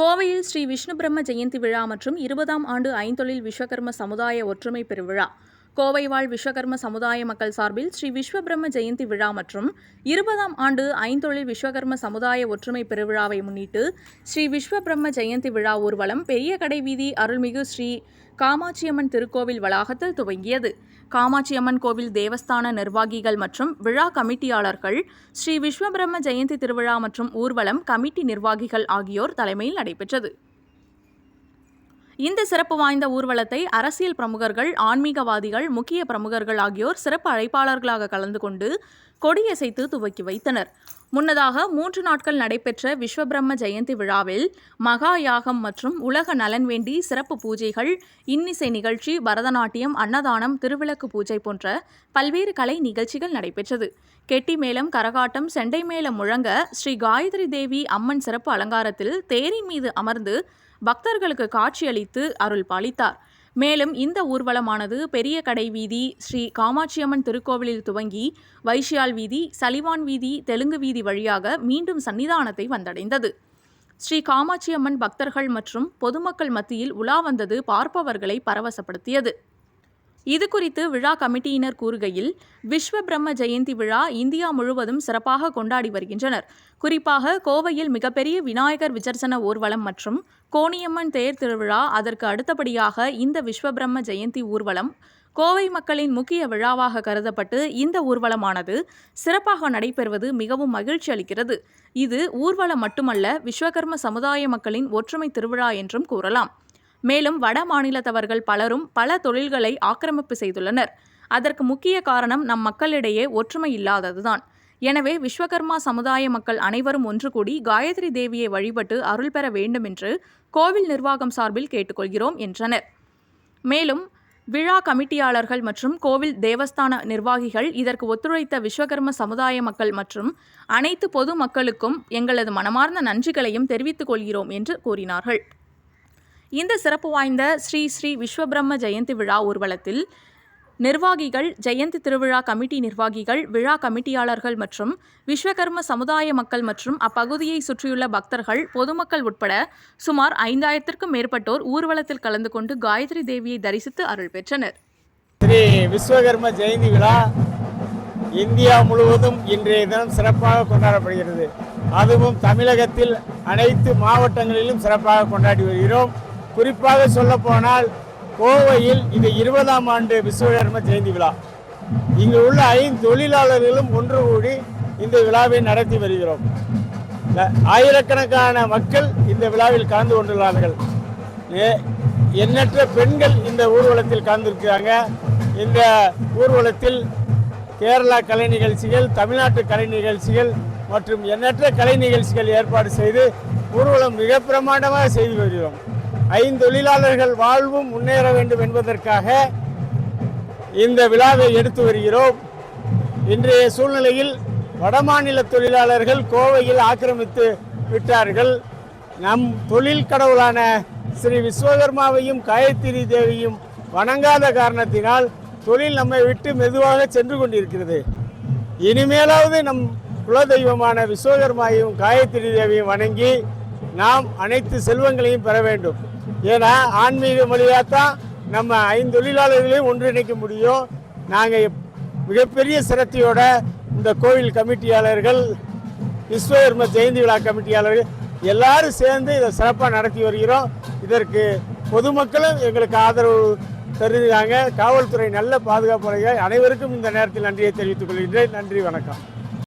கோவையில் ஸ்ரீ விஷ்ணு பிரம்ம ஜெயந்தி விழா மற்றும் இருபதாம் ஆண்டு ஐந்தொழில் விஸ்வகர்ம சமுதாய ஒற்றுமை பெருவிழா. கோவை வாழ் விஸ்வகர்ம சமுதாய மக்கள் சார்பில் ஸ்ரீ விஸ்வ பிரம்ம ஜெயந்தி விழா மற்றும் இருபதாம் ஆண்டு ஐந்தொழில் விஸ்வகர்ம சமுதாய ஒற்றுமை பெருவிழாவை முன்னிட்டு ஸ்ரீ விஸ்வ பிரம்ம ஜெயந்தி விழா ஊர்வலம் பெரிய கடை வீதி அருள்மிகு ஸ்ரீ காமாட்சியம்மன் திருக்கோவில் வளாகத்தில் துவங்கியது. காமாட்சியம்மன் கோவில் தேவஸ்தான நிர்வாகிகள் மற்றும் விழா கமிட்டியாளர்கள் ஸ்ரீ விஸ்வபிரம்ம ஜெயந்தி திருவிழா மற்றும் ஊர்வலம் கமிட்டி நிர்வாகிகள் ஆகியோர் தலைமையில் நடைபெற்றது. இந்த சிறப்பு வாய்ந்த ஊர்வலத்தை அரசியல் பிரமுகர்கள் ஆன்மீகவாதிகள் முக்கிய பிரமுகர்கள் ஆகியோர் சிறப்பு அழைப்பாளர்களாக கலந்து கொண்டு கொடியசைத்து துவக்கி வைத்தனர். முன்னதாக மூன்று நாட்கள் நடைபெற்ற விஸ்வபிரம்ம ஜெயந்தி விழாவில் மகா யாகம் மற்றும் உலக நலன் வேண்டி சிறப்பு பூஜைகள் இன்னிசை நிகழ்ச்சி பரதநாட்டியம் அன்னதானம் திருவிளக்கு பூஜை போன்ற பல்வேறு கலை நிகழ்ச்சிகள் நடைபெற்றது. கெட்டி மேளம் கரகாட்டம் செண்டை மேளம் முழங்க ஸ்ரீ காயத்ரி தேவி அம்மன் சிறப்பு அலங்காரத்தில் தேரின் மீது அமர்ந்து பக்தர்களுக்கு காட்சியளித்து அருள் பாலித்தார். மேலும் இந்த ஊர்வலமானது பெரிய கடை வீதி ஸ்ரீ காமாட்சியம்மன் திருக்கோவிலில் துவங்கி வைஷ்யால் வீதி சலிவான் வீதி தெலுங்கு வீதி வழியாக மீண்டும் சன்னிதானத்தை வந்தடைந்தது. ஸ்ரீ காமாட்சியம்மன் பக்தர்கள் மற்றும் பொதுமக்கள் மத்தியில் உலா வந்தது பார்ப்பவர்களை பரவசப்படுத்தியது. இது குறித்து விழா கமிட்டியினர் கூறுகையில் விஸ்வ பிரம்ம ஜெயந்தி விழா இந்தியா முழுவதும் சிறப்பாக கொண்டாடி வருகின்றனர். குறிப்பாக கோவையில் மிகப்பெரிய விநாயகர் விசர்சன ஊர்வலம் மற்றும் கோணியம்மன் தேர் திருவிழா அதற்கு அடுத்தபடியாக இந்த விஸ்வ பிரம்ம ஜெயந்தி ஊர்வலம் கோவை மக்களின் முக்கிய விழாவாக கருதப்பட்டு இந்த ஊர்வலமானது சிறப்பாக நடைபெறுவது மிகவும் மகிழ்ச்சி அளிக்கிறது. இது ஊர்வலம் மட்டுமல்ல விஸ்வகர்ம சமுதாய மக்களின் ஒற்றுமை திருவிழா என்றும் கூறலாம். மேலும் வட மாநிலத்தவர்கள் பலரும் பல தொழில்களை ஆக்கிரமிப்பு செய்துள்ளனர். அதற்கு முக்கிய காரணம் நம் மக்களிடையே ஒற்றுமை இல்லாததுதான். எனவே விஸ்வகர்மா சமுதாய மக்கள் அனைவரும் ஒன்று கூடி காயத்ரி தேவியை வழிபட்டு அருள் பெற வேண்டும் என்று கோவில் நிர்வாகம் சார்பில் கேட்டுக்கொள்கிறோம் என்றனர். மேலும் விழா கமிட்டியாளர்கள் மற்றும் கோவில் தேவஸ்தான நிர்வாகிகள் இதற்கு ஒத்துழைத்த விஸ்வகர்ம சமுதாய மக்கள் மற்றும் அனைத்து பொது மக்களுக்கும் எங்களது மனமார்ந்த நன்றிகளையும் தெரிவித்துக் கொள்கிறோம் என்று கூறினார்கள். இந்த சிறப்பு வாய்ந்த ஸ்ரீ ஸ்ரீ விஸ்வபிரம்ம ஜெயந்தி விழா ஊர்வலத்தில் நிர்வாகிகள் ஜெயந்தி திருவிழா கமிட்டி நிர்வாகிகள் விழா கமிட்டியாளர்கள் மற்றும் விஸ்வகர்ம சமுதாய மக்கள் மற்றும் அப்பகுதியை சுற்றியுள்ள பக்தர்கள் பொதுமக்கள் உட்பட சுமார் ஐந்தாயிரத்திற்கும் மேற்பட்டோர் ஊர்வலத்தில் கலந்து கொண்டு காயத்ரி தேவியை தரிசித்து அருள் பெற்றனர். ஸ்ரீ விஸ்வகர்ம ஜெயந்தி விழா இந்தியா முழுவதும் இன்றைய தினம் சிறப்பாக கொண்டாடப்படுகிறது. அதுவும் தமிழகத்தில் அனைத்து மாவட்டங்களிலும் சிறப்பாக கொண்டாடி வருகிறோம். குறிப்பாக சொல்லப்போனால் கோவையில் இது இருபதாம் ஆண்டு விஸ்வகர்ம ஜெயந்தி விழா. இங்கு உள்ள ஐந்து தொழிலாளர்களும் ஒன்று கூடி இந்த விழாவை நடத்தி வருகிறோம். ஆயிரக்கணக்கான மக்கள் இந்த விழாவில் கலந்து கொண்டுள்ளார்கள். ஏ- எண்ணற்ற பெண்கள் இந்த ஊர்வலத்தில் கலந்துருக்கிறாங்க. இந்த ஊர்வலத்தில் கேரளா கலை நிகழ்ச்சிகள் தமிழ்நாட்டு கலை நிகழ்ச்சிகள் மற்றும் எண்ணற்ற கலை நிகழ்ச்சிகள் ஏற்பாடு செய்து ஊர்வலம் மிக பிரமாண்டமாக செய்து வருகிறோம். ஐந்தொழிலாளர்கள் வாழ்வும் முன்னேற வேண்டும் என்பதற்காக இந்த விழாவை எடுத்து வருகிறோம். இன்றைய சூழ்நிலையில் வடமாநில தொழிலாளர்கள் கோவையில் ஆக்கிரமித்து விட்டார்கள். நம் தொழில் கடவுளான ஸ்ரீ விஸ்வகர்மாவையும் காயத்ரி தேவியும் வணங்காத காரணத்தினால் தொழில் நம்மை விட்டு மெதுவாக சென்று கொண்டிருக்கிறது. இனிமேலாவது நம் குலதெய்வமான விஸ்வகர்மாவையும் காயத்ரி தேவியும் வணங்கி நாம் அனைத்து செல்வங்களையும் பெற வேண்டும். ஏன்னா ஆன்மீக மொழியாக தான் நம்ம ஐந்தொழிலாளர்களையும் ஒன்றிணைக்க முடியும். நாங்கள் மிகப்பெரிய சிரத்தையோட இந்த கோவில் கமிட்டியாளர்கள் விஸ்வகர்ம ஜெயந்தி விழா கமிட்டியாளர்கள் எல்லாரும் சேர்ந்து இதை சிறப்பாக நடத்தி வருகிறோம். இதற்கு பொதுமக்களும் எங்களுக்கு ஆதரவு தருகிறாங்க. காவல்துறை நல்ல பாதுகாப்பு அனைவருக்கும் இந்த நேரத்தில் நன்றியை தெரிவித்துக் கொள்கின்றேன். நன்றி வணக்கம்.